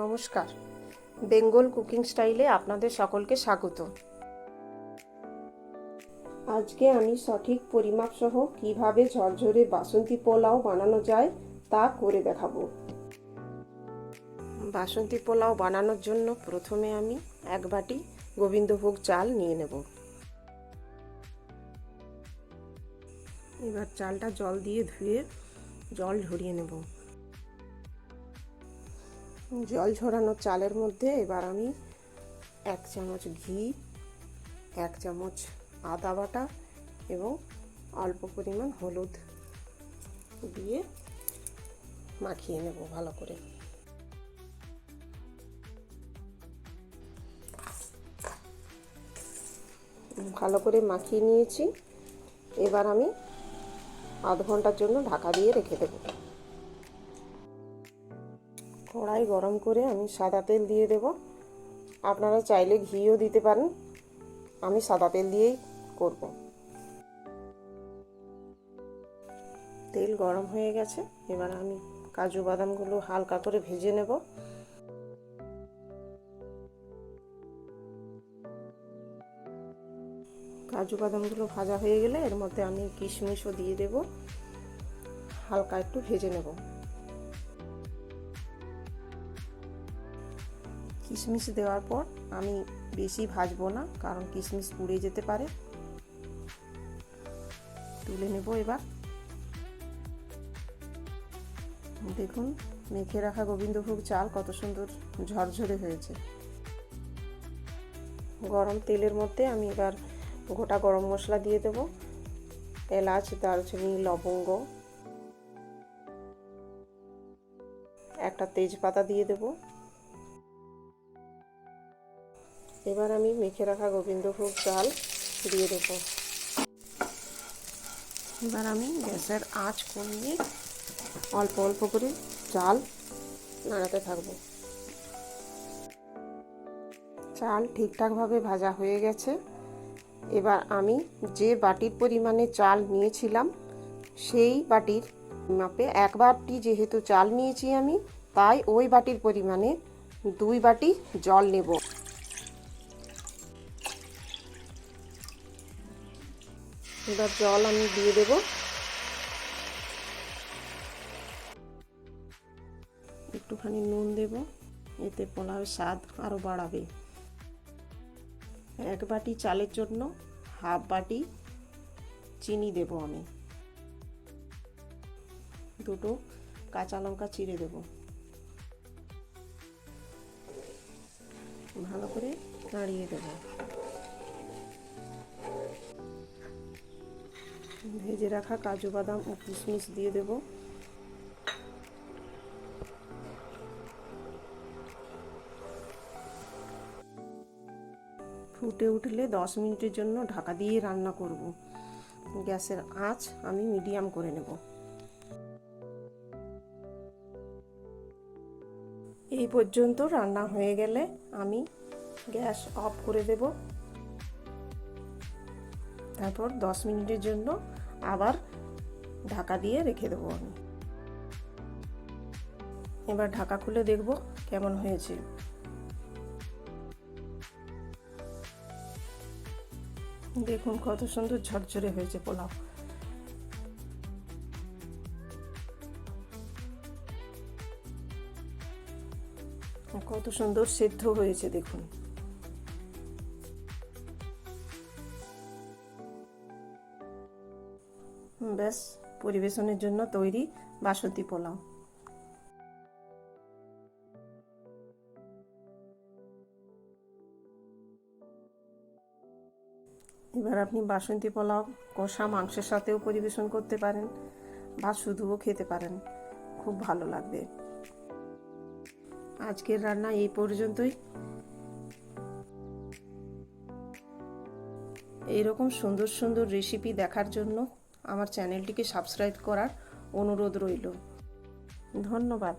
নমস্কার। বেঙ্গল কুকিং স্টাইলে আপনাদের সকলকে স্বাগত। আজকে আমি সঠিক পরিমাপ সহ কীভাবে ঝরঝরে বাসন্তী পোলাও বানানো যায় তা করে দেখাবো। বাসন্তী পোলাও বানানোর জন্য প্রথমে আমি এক বাটি গোবিন্দভোগ চাল নিয়ে নেব। এবার চালটা জল দিয়ে ধুয়ে জল ঝরিয়ে নেব। জল ঝরানো চালের মধ্যে এবার আমি এক চামচ ঘি, এক চামচ আদা বাটা এবং অল্প পরিমাণ হলুদ দিয়ে মাখিয়ে নেব ভালো করে। ভালো করে মাখিয়ে নিয়েছি। এবার আমি আধ ঘণ্টার জন্য ঢাকা দিয়ে রেখে দেবো। কড়াই গরম করে আমি সাদা তেল দিয়ে দেব। আপনারা চাইলে ঘিও দিতে পারেন। আমি সাদা তেল দিয়েই করব। তেল গরম হয়ে গেছে। এবার আমি কাজু বাদামগুলো হালকা করে ভেজে নেব। কাজু বাদামগুলো ভাজা হয়ে গেলে এর মধ্যে আমি কিশমিশও দিয়ে দেব। হালকা একটু ভেজে নেব। কিশমিশ দেওয়ার পর আমি বেশি ভাজবো না, কারণ কিশমিশ পুড়ে যেতে পারে। তুলে নেব এবার। দেখুন, মেখে রাখা গোবিন্দভোগ চাল কত সুন্দর ঝরঝরে হয়েছে। গরম তেলের মধ্যে আমি এবার গোটা গরম মশলা দিয়ে দেব। এলাচ, দারচিনি, লবঙ্গ। একটা তেজপাতা দিয়ে দেবো। এবার আমি মেখে রাখা গোবিন্দভোগ চাল দিয়ে দেব। এবার আমি গ্যাসের আঁচ কমিয়ে অল্প অল্প করে চাল নাড়াতে থাকব। চাল ঠিকঠাকভাবে ভাজা হয়ে গেছে। এবার আমি যে বাটির পরিমাণে চাল নিয়েছিলাম, সেই বাটির মাপে এক বাটি যেহেতু চাল নিয়েছি আমি, তাই ওই বাটির পরিমাণে দুই বাটি জল নেব। এবার জল আমি দিয়ে দেব। একটুখানি নুন দেব, এতে পোলাওয়ের স্বাদ আরও বাড়াবে। এক বাটি চালের জন্য হাফ বাটি চিনি দেব আমি। দুটো কাঁচা লঙ্কা চিড়ে দেব। ভালো করে নাড়িয়ে দেবো। ভেজে রাখা কাজু বাদাম ও কিশমিশ দিয়ে দেব। ফুটে উঠলে দশ মিনিটের জন্য ঢাকা দিয়ে রান্না করব। গ্যাসের আঁচ আমি মিডিয়াম করে নেব। এই পর্যন্ত রান্না হয়ে গেলে আমি গ্যাস অফ করে দেব। তারপর দশ মিনিটের জন্য আবার ঢাকা দিয়ে রেখে দেবো আমি। এবার ঢাকা খুলে দেখব কেমন হয়েছে। দেখুন কত সুন্দর ঝরঝরে হয়েছে পোলাও। কত সুন্দর সেদ্ধ হয়েছে, দেখুন। ব্যাস, পরিবেশনের জন্য তৈরি বাসন্তী পোলাও। এবার আপনি বাসন্তী পোলাও কষা মাংসের সাথেও পরিবেশন করতে পারেন বা শুধুও খেতে পারেন। খুব ভালো লাগবে। আজকের রান্না এই পর্যন্তই। এইরকম সুন্দর সুন্দর রেসিপি দেখার জন্য আমার চ্যানেলটিকে সাবস্ক্রাইব করার অনুরোধ রইল। ধন্যবাদ।